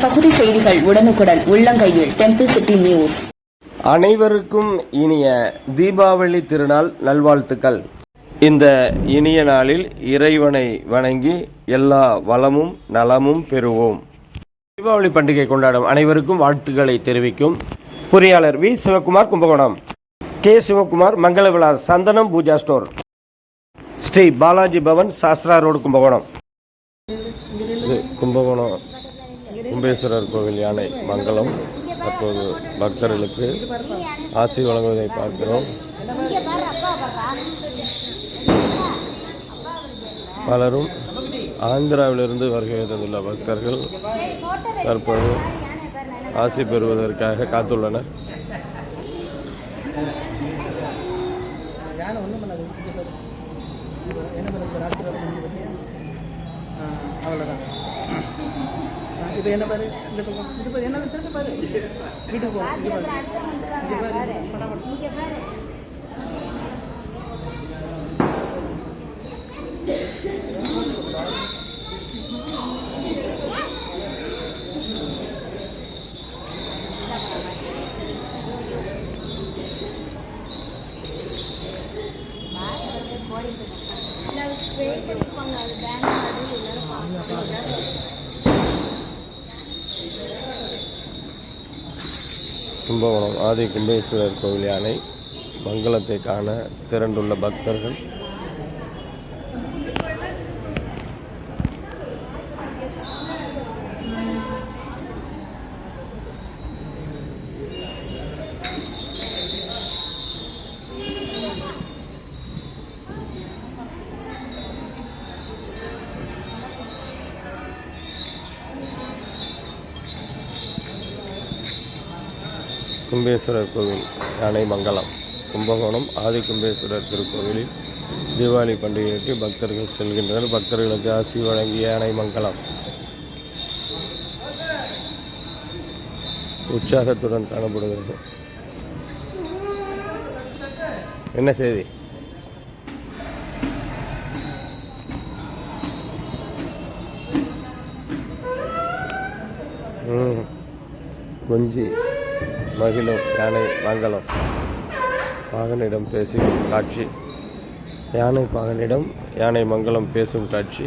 பகுதி செய்திகள் உடனுக்குடன் உள்ளங்கையில் டெம்பிள் சிட்டி நியூஸ் அனைவருக்கும் இனிய தீபாவளி திருநாள் நல்வாழ்த்துக்கள். இந்த இனிய நாளில் இறைவனை வணங்கி எல்லா வளமும் நலமும் பெறுவோம். தீபாவளி பண்டிகை கொண்டாடும் அனைவருக்கும் வாழ்த்துக்களை தெரிவிக்கும் பொறியாளர் வி. சிவகுமார் கும்பகோணம். கே. சிவகுமார் மங்கள விழா சந்தனம் பூஜா ஸ்டோர். ஸ்ரீ பாலாஜி பவன் சாஸ்திரா ரோடு கும்பகோணம். இது கும்பகோணம். கும்பேஸ்வரர் கோவில் யானை மங்களம். தற்போது பக்தர்களுக்கு ஆசி வழங்குவதை பார்க்கிறோம். பலரும் ஆந்திராவிலிருந்து வருகை தந்துள்ள பக்தர்கள் தற்போது ஆசி பெறுவதற்காக காத்துள்ளனர். ஒன்றும் பண்ணாது இங்கே பாரு. என்ன பண்ணுறது ராத்திரி அவ்வளோதான் இப்போ என்ன பாரு இந்த பக்கம் இது பாரு என்ன திரும்ப பாரு வீட்டுக்கு போ இங்கே பாரு இங்கே பாரு கும்பகோணம் ஆதி கும்பேஸ்வரர் கோவில் யானை மங்களத்தை காண திரண்டுள்ள பக்தர்கள். கும்பேஸ்வரர் கோவில் யானை மங்கலம் கும்பகோணம் ஆதி கும்பேஸ்வரர் திருக்கோவிலில் தீபாவளி பண்டிகைக்கு பக்தர்கள் செல்கின்றனர். பக்தர்களுக்கு ஆசி வழங்கிய யானை மங்கலம். உற்சாகத்துடன் காணப்படுகிறது. என்ன செய்தி? கொஞ்சி. மகிழும் யானை மங்களம் பாகனிடம் பேசும் காட்சி. யானை பாகனிடம் யானை மங்களம் பேசும் காட்சி.